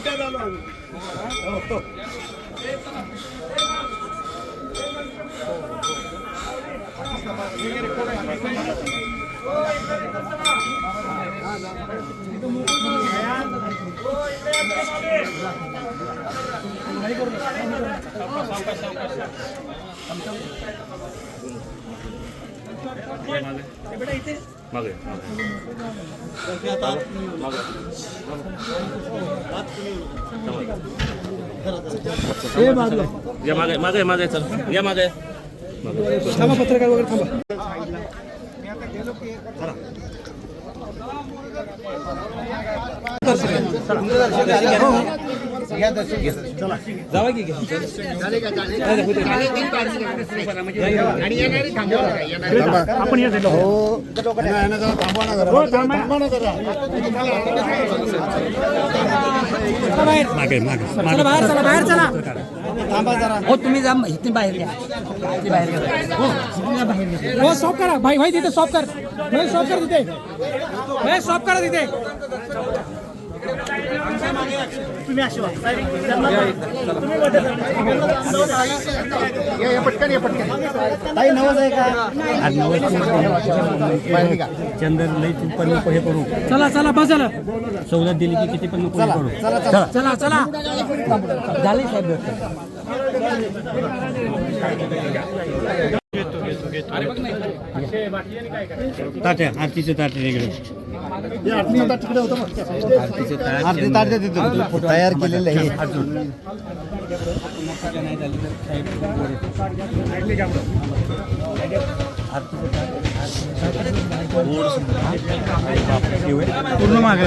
मिनिटात आलो आम्ही मागे या मागे मागे मागे चल. या मागे. थांबा पत्रकार वगैरे थांबा. जावा की आपण. मागे मागे. चला बाहेर चला बाहेर चला. हो तुम्ही जा इथे बाहेर घ्या इथे बाहेर घ्या हो बाहेर हो स्टॉप करा. भाई भाई तिथे स्टॉप कर. भाई स्टॉप कर तिथे. भाई स्टॉप करा तिथे. चंदन लई पण नको हे करू. चला चला बस झालं सवलत दिली की किती पण नको हे करू. चला चला. झाले साहेब व्यवस्थित. ताट्या आरतीचे ताटे वेगळे आरती ताट देते तू तयार केलेलं आहे. पूर्ण मागे.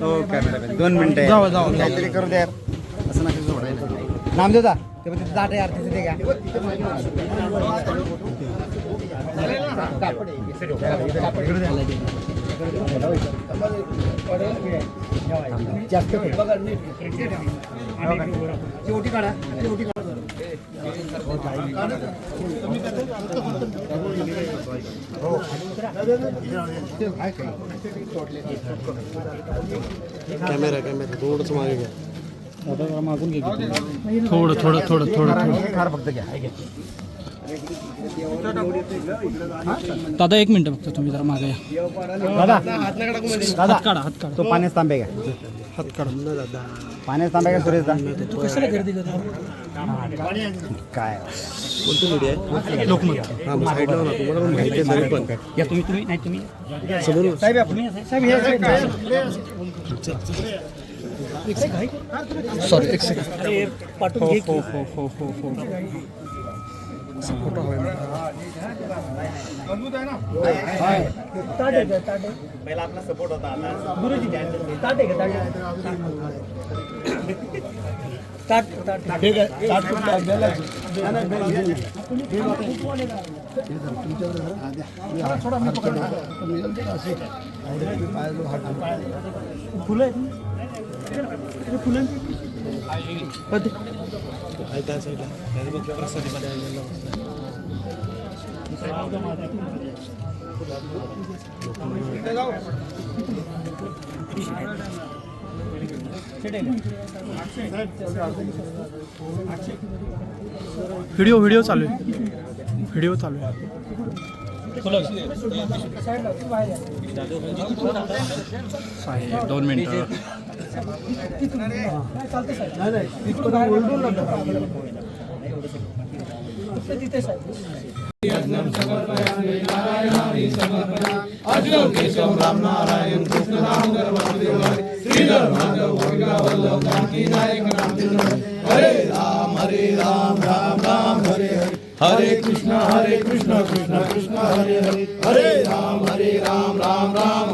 हो. कॅमेरा दोन मिनिटं. जाऊ जाऊ. काहीतरी करू द्या. असं नका सोडायला. नाम देता ते पण तिथे ताट आहे आरती तिथे का कॅमेरा कॅमेरा थोडंच मागे घ्या थोडं थोडं थोडं थोडं फार फक्त घ्या दादा एक मिनिट बघतो तुम्ही जरा मागे या. दादा. दादा. हात काढा हात काढा. तो पाण्यात तांबे घ्या. हात काढा. पाण्यात तांबे का सुरेश दा तू कशाला गर्दी करतो? काय? लोकमत. या तुम्ही तुम्ही नाही तुम्ही. साहेब. साहेब. सॉरी एक सेकंड पाठवून घे हो हो हो हो हो. पहिला आपला सपोर्ट होता आता व्हिडिओ व्हिडिओ चालू आहे व्हिडिओ चालू आहे साहेब दोन मिनिटं अर्जुन कृष्ण वल्लभ हरे राम हरे राम राम राम हरे हरे हरे कृष्णा हरे कृष्णा कृष्णा कृष्णा, हरे हरे। हरे राम हरे राम राम राम।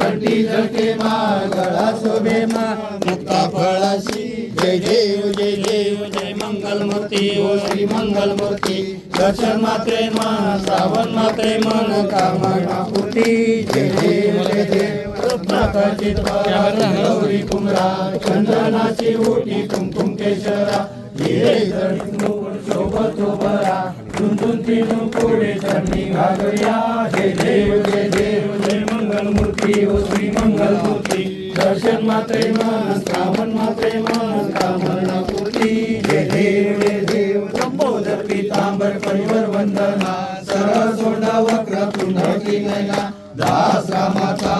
कंठी झळके मा गळा शोभे मा. मुक्ता फळाशी. जय देव जय देव जय मंगल मूर्ती ओ श्री मंगल मूर्ती दर्शन मात्रे मा श्रावण मात्रे मन कामना पूर्ती. जय देव जय देव. नाथाची गौरी कुमरा चंदनाची ओटी कुमकुम केशरा. हिरे जडित मुकुट झुंझुन तिनू पुढे चरणी घालूया जय देव जय देव जय मंगल मूर्ती हो श्री मंगल मूर्ती दर्शन मात्रे मन श्रावण मात्रे मन कामना पूर्ती जय देव जय देव संबोधर पितांबर परिवर वंदना. सरळ सोंडा वक्र पुन्हा नैना दास रामाचा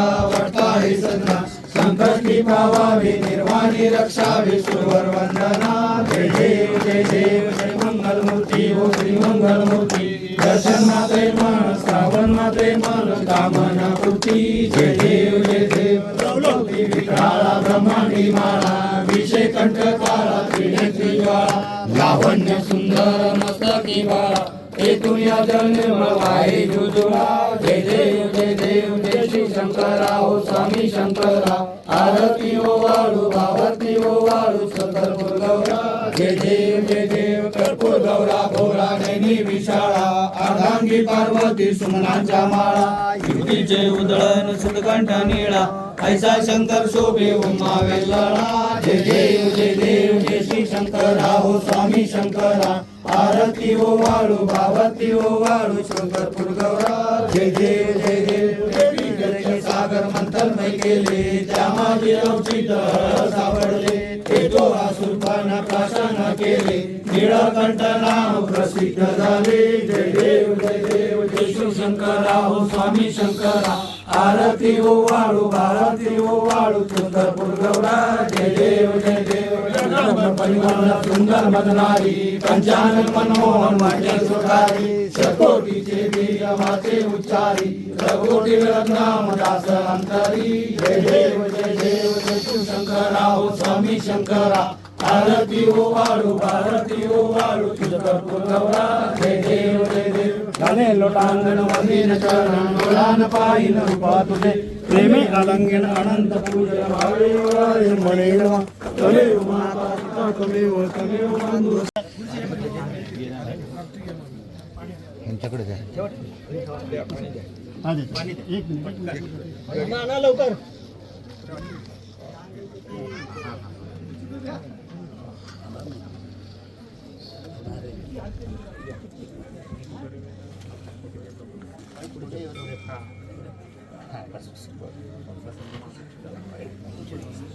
वटाळी सदना संकष्टी पावावे निर्वाणी रक्षावे. सुरवर वंदना जय देव जय देव जय. मंगल मूर्ती हो श्री मंगल मूर्ती दर्शन मात्रे मन श्रावण मात्रे मन कामना पूर्ती. जय देव जय देव प्रवलोकी विक्राळा ब्रह्मांडी माळा विषय कंठ काळा त्रिनेत्री ज्वाळा लावण्य सुंदर मस्तकी बाळा हेतून दुनिया जन्म निर्मळ वाहे जुजुळा जय देव जय देव जय श्री शंकरा हो स्वामी शंकरा आरती ओ वाळू भावती ओ वाळू सकरपूर गौरा जय देव जय देव कर्पूर गौरा भोळा नैनी विशाळा अर्धांगी पार्वती सुमनांच्या माळा युतीचे उदळण सुदकंठ निळा ऐसा शंकर शोभे उमावे लळा जय देव जय देव जय श्री शंकरा हो स्वामी शंकरा आरती ओ वाळू भावती ओ हो वाळू शंकरपूर गौरा. जय देव जय देव सागर मंथन मै केले. त्या माझे अवचित सावडले ते तो असुरपाना प्राशन केले. निळकंठ नाम प्रसिद्ध झाले. जय देव जय देव जय श्री शंकरा. हो स्वामी शंकरा. आरती ओ वाळू भारती ओ वाळू सुंदरपूर गौरा. जय देव जय देव. परिमल सुंदर मदनारी पंचानन मनमोहन माझे सुधारी शतकोटीचे बीज माते उच्चारी रघोटी रत्नाम दास अंतरी जय देव जय देव जय शिवशंकरा हो स्वामी शंकरा आरती ओ वाळू भारती ओ वाळू तुझकरपूर गौरा जय देव जय देव गाणे लोटांगण वंदीन चरण डोळान पायीन रूपा तुझे प्रेमे आलंगन अनंत पूजन भावे वारे म्हणे नमः. त्वमेव माता पिता त्वमेव त्वमेव बंधू हा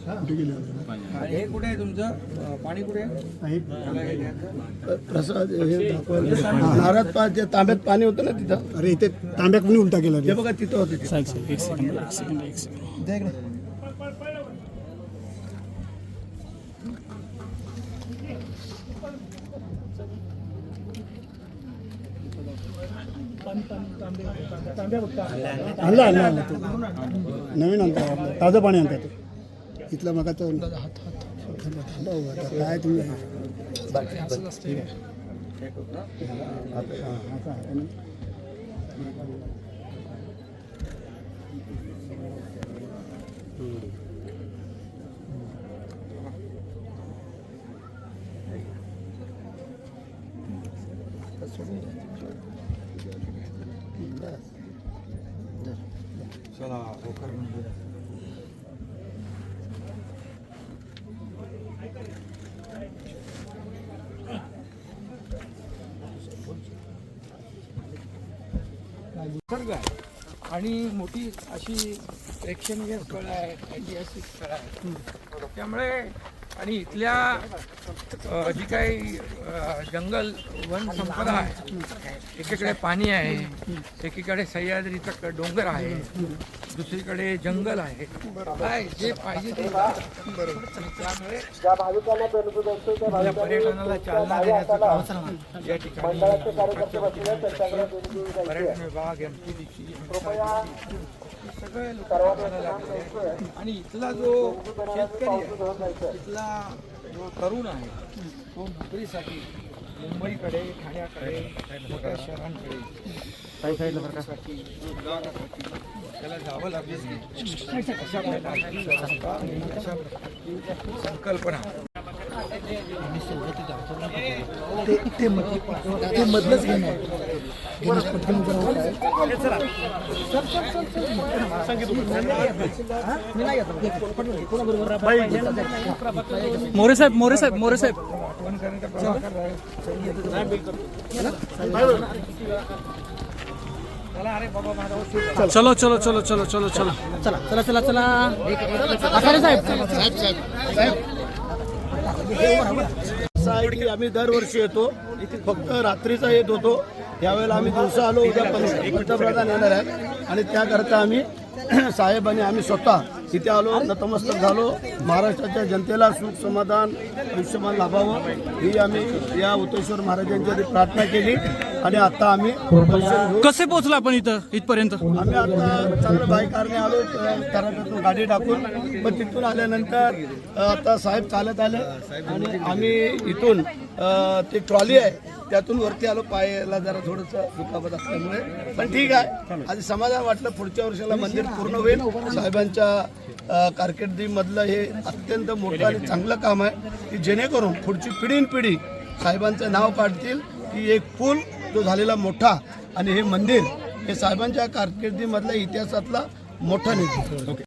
कुठे आहे तुमचं? पाणी कुठे प्रसाद हे नारद पा जे तांब्यात पाणी होतं ना तिथं? अरे इथे तांब्या कोणी उलटा केला ते बघा तिथं होते ते. एक सेकंड एक सेकंड एक सेकंड ते इकडे. आणला आणला आणला. तो नवीन आणता ताजं पाणी आणता ते इथलं मग तो थांबा उभा. आता काय तुम्ही ठीक आहे निसर्ग आहे. आणि मोठी अशी प्रेक्षणीय स्थळं आहेत ऐतिहासिक स्थळं आहेत. त्यामुळे आणि इथल्या जी काही जंगल वन संपदा आहे. एकीकडे पाणी आहे एकीकडे सह्याद्रीचा डोंगर आहे. दुसरीकडे जंगल आहे. काय जे पाहिजे ते त्यामुळे आपल्या पर्यटनाला चालना देण्याचं काम या ठिकाणी पर्यटन विभाग एम टी डी सी सगळे लोक. आणि इथला जो शेतकरी आहे इथला जो तरुण आहे तो नोकरीसाठी मुंबईकडे ठाण्याकडे मोठ्या शहरांकडे. त्याला जावं लागेल अशा प्रकारची प्रकारची संकल्पना. ते ते मधलं ते मधलंच? मोरे साहेब मोरे साहेब मोरे साहेब. आठवण करण्याचा चलो चलो. चलो चलो चलो चलो चला चला. चला चला आखाडे साहेब की आम्ही दरवर्षी येतो. फक्त रात्रीचा येत होतो. यावेळेला आम्ही दिवसा आलो उद्या पण- पंतप्रधान येणार आहेत. आणि त्याकरता आम्ही साहेब आणि आम्ही स्वतः इथे आलो नतमस्तक झालो. महाराष्ट्राच्या जनतेला सुख समाधान आयुष्यमान लाभावं. ही आम्ही या उतेश्वर महाराजांच्या प्रार्थना केली. आणि आता आम्ही कसे पोहोचला आपण इथं इथपर्यंत? आम्ही आता चांगलं बाईकारने आलो कराटातून गाडी टाकून पण तिथून आल्यानंतर आता साहेब चालत आले आणि आम्ही इथून ते ट्रॉली आहे त्यातून वरती आलो पायाला जरा थोडंसं दुखापत असल्यामुळे. पण ठीक आहे. आधी समाधान वाटलं पुढच्या वर्षाला मंदिर पूर्ण होईल. साहेबांच्या कारकिर्दीमधलं हे अत्यंत मोठं आणि चांगलं काम आहे की जेणेकरून पुढची पिढीन पिढी साहेबांचं नाव काढतील की एक पूल जो झालेला मोठा आणि हे मंदिर हे साहेबांच्या कारकिर्दीमधल्या इतिहासातला मोठा निधी